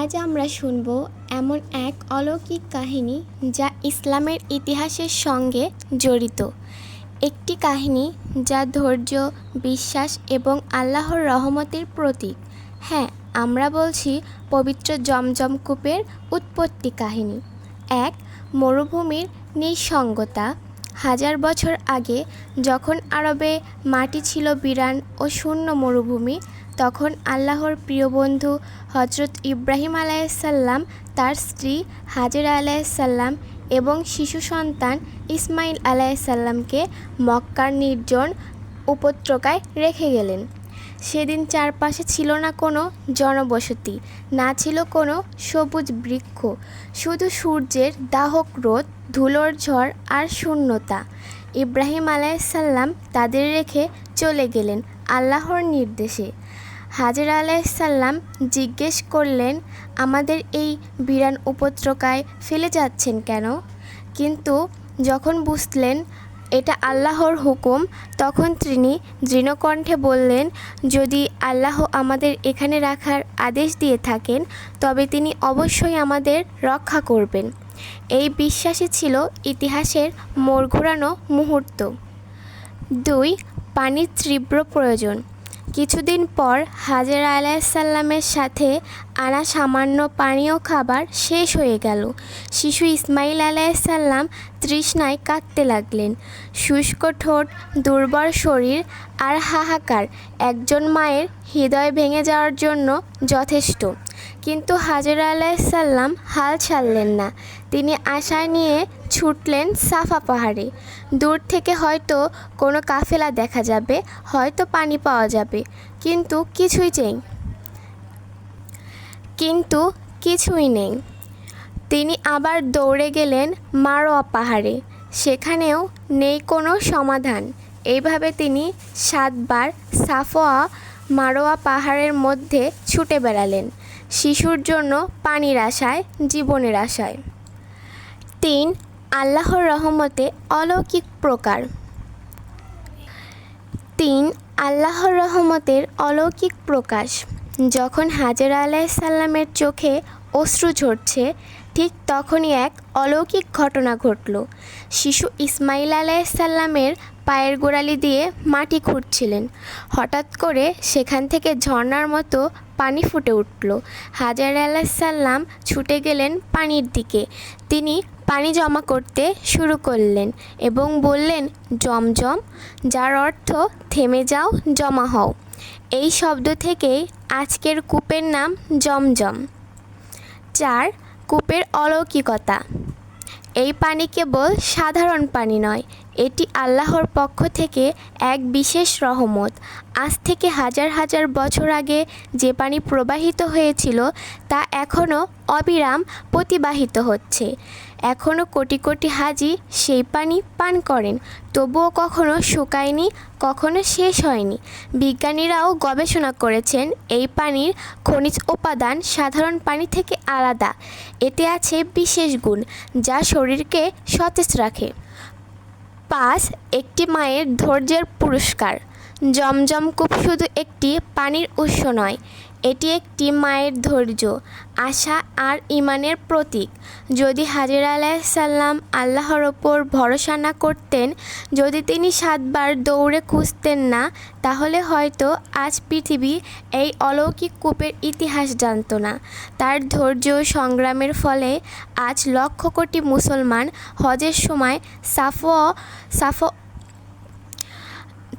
আজ আমরা শুনব এমন এক অলৌকিক কাহিনী যা ইসলামের ইতিহাসের সঙ্গে জড়িত। একটি কাহিনী যা ধৈর্য, বিশ্বাস এবং আল্লাহর রহমতের প্রতীক। হ্যাঁ আমরা বলছি পবিত্র জমজম কূপের উৎপত্তি কাহিনী। এক, মরুভূমির নিঃসঙ্গতা। হাজার বছর আগে যখন আরবে মাটি ছিল বিরান ও শূন্য মরুভূমি তখন আল্লাহর প্রিয় বন্ধু হজরত ইব্রাহিম আলাইসাল্লাম তার স্ত্রী হাজেরা আলাইসাল্লাম এবং শিশু সন্তান ইসমাইল আলাইসাল্লামকে মক্কার নির্জন উপত্যকায় রেখে গেলেন। সেদিন চারপাশে ছিল না কোনো জনবসতি, না ছিল কোনো সবুজ বৃক্ষ, শুধু সূর্যের দাহক রোদ, ধুলোর ঝড় আর শূন্যতা। ইব্রাহিম আলাইসাল্লাম তাদের রেখে চলে গেলেন আল্লাহর নির্দেশে। হাজরা আলাইসাল্লাম জিজ্ঞেস করলেন, আমাদের এই বিরান উপত্যকায় ফেলে যাচ্ছেন কেন? কিন্তু যখন বুঝলেন এটা আল্লাহর হুকুম, তখন তিনি দৃঢ়কণ্ঠে বললেন, যদি আল্লাহ আমাদের এখানে রাখার আদেশ দিয়ে থাকেন, তবে তিনি অবশ্যই আমাদের রক্ষা করবেন। এই বিশ্বাসই ছিল ইতিহাসের মোড় ঘোরানো মুহূর্ত। দুই, পানির তীব্র প্রয়োজন। কিছুদিন পর হাজেরা আলাইসাল্লামের সাথে আনা সামান্য পানীয় খাবার শেষ হয়ে গেল। শিশু ইসমাইল আলাইসাল্লাম তৃষ্ণায় কাঁদতে লাগলেন। শুষ্ক ঠোঁট, দুর্বল শরীর আর হাহাকার একজন মায়ের হৃদয় ভেঙে যাওয়ার জন্য যথেষ্ট। কিন্তু হাজরা আলাইসাল্লাম হাল ছাড়লেন না। তিনি আশা নিয়ে ছুটলেন সাফা পাহাড়ে। দূর থেকে হয়তো কোনো কাফেলা দেখা যাবে, হয়তো পানি পাওয়া যাবে, কিন্তু কিছুই নেই কিন্তু কিছুই নেই। তিনি আবার দৌড়ে গেলেন মারোয়া পাহাড়ে। সেখানেও নেই কোনো সমাধান। এইভাবে তিনি সাতবার সাফোয়া মারোয়া পাহাড়ের মধ্যে ছুটে বেড়ালেন। শিশুর জন্য পানির আশায়, জীবনের আশায়। তিন, আল্লাহর রহমতে অলৌকিক প্রকার। তিন, আল্লাহর রহমতের অলৌকিক প্রকাশ। যখন হাজরা আলাইসাল্লামের চোখে অশ্রু ঝরছে ঠিক তখনই এক অলৌকিক ঘটনা ঘটল। শিশু ইসমাইল আলাইসাল্লামের পায়ের গোড়ালি দিয়ে মাটি খুঁড়ছিলেন। হঠাৎ করে সেখান থেকে ঝর্ণার মতো পানি ফুটে উঠল। হাজার আলাইসাল্লাম ছুটে গেলেন পানির দিকে। তিনি পানি জমা করতে শুরু করলেন এবং বললেন জমজম যার অর্থ থেমে যাও, জমা হও। এই শব্দ থেকেই আজকের কূপের নাম জমজম চার কূপের অলৌকিকতা। এই পানি কেবল সাধারণ পানি নয়, এটি আল্লাহর পক্ষ থেকে এক বিশেষ রহমত। আজ থেকে হাজার হাজার বছর আগে যে পানি প্রবাহিত হয়েছিল, তা এখনও অবিরাম প্রতিবাহিত হচ্ছে। এখনও কোটি কোটি হাজি সেই পানি পান করেন। তবুও কখনো শুকায়নি, কখনো শেষ হয়নি। বিজ্ঞানীরাও গবেষণা করেছেন, এই পানির খনিজ উপাদান সাধারণ পানি থেকে আলাদা। এতে আছে বিশেষ গুণ, যা শরীরকে সতেজ রাখে। পাঁচ, একটি মায়ের ধৈর্যের পুরস্কার। জমজম কূপ শুধু একটি পানির উৎস নয় এটি একটি মায়ের ধৈর্য, আশা আর ইমানের প্রতীক। যদি হাজির আলাইসাল্লাম আল্লাহর ওপর ভরসা না করতেন, যদি তিনি সাতবার দৌড়ে খুঁজতেন না, তাহলে হয়তো আজ পৃথিবী এই অলৌকিক কূপের ইতিহাস জানত না। তার ধৈর্য সংগ্রামের ফলে আজ লক্ষ কোটি মুসলমান হজের সময় সাফো সাফো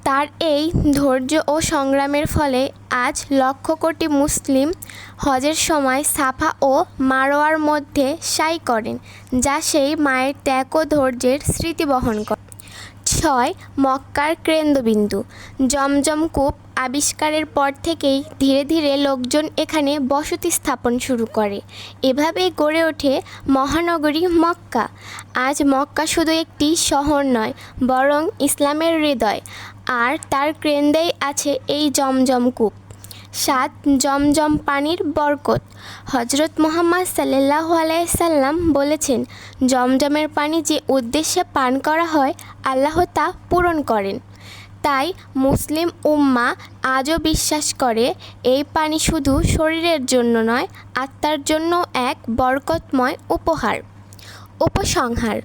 তার এই ধৈর্য ও সংগ্রামের ফলে আজ লক্ষ কোটি মুসলিম হজের সময় সাফা ও মারোয়ার মধ্যে সাই করেন, যা সেই মায়ের ত্যাগ ও ধৈর্যের স্মৃতি বহন করে। ছয় মক্কার কেন্দ্রবিন্দু। জমজম কূপ আবিষ্কারের পর থেকেই ধীরে ধীরে লোকজন এখানে বসতি স্থাপন শুরু করে। এভাবে গড়ে ওঠে মহানগরী মক্কা। আজ মক্কা শুধু একটি শহর নয়, বরং ইসলামের হৃদয়। আর তার কেন্দ্রেই আছে এই জমজম কূপ। সাত জমজম পানির বরকত। হজরত মোহাম্মদ সাল্লাহ আলাইসাল্লাম বলেছেন, জমজমের পানি যে উদ্দেশ্যে পান করা হয়, আল্লাহ তা পূরণ করেন। তাই মুসলিম উম্মা আজও বিশ্বাস করে, এই পানি শুধু শরীরের জন্য নয়, আত্মার জন্য এক বরকতময় উপহার। উপসংহার,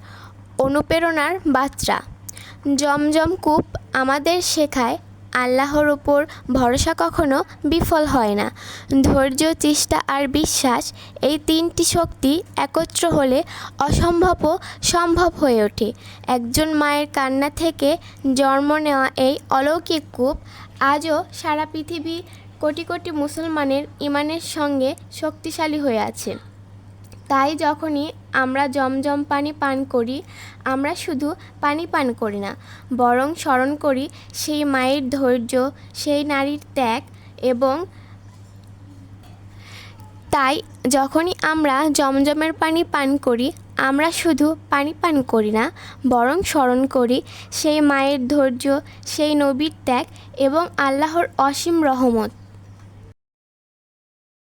অনুপ্রেরণার বার্তা। জমজম কূপ আমাদের শেখায় আল্লাহর উপর ভরসা কখনো বিফল হয় না। ধৈর্য, চেষ্টা আর বিশ্বাস এই তিনটি শক্তি একত্র হলে অসম্ভবও সম্ভব হয়ে ওঠে। একজন মায়ের কান্না থেকে জন্ম নেওয়া এই অলৌকিক কূপ আজও সারা পৃথিবী কোটি কোটি মুসলমানের ইমানের সঙ্গে শক্তিশালী হয়ে আছে। তাই যখনই আমরা জমজম পানি পান করি, আমরা শুধু পানি পান করি না, বরং স্মরণ করি সেই মায়ের ধৈর্য, সেই নারীর ত্যাগ এবং তাই যখনই আমরা জমজমের পানি পান করি, আমরা শুধু পানি পান করি না, বরং স্মরণ করি সেই মায়ের ধৈর্য, সেই নবীর ত্যাগ এবং আল্লাহর অসীম রহমত।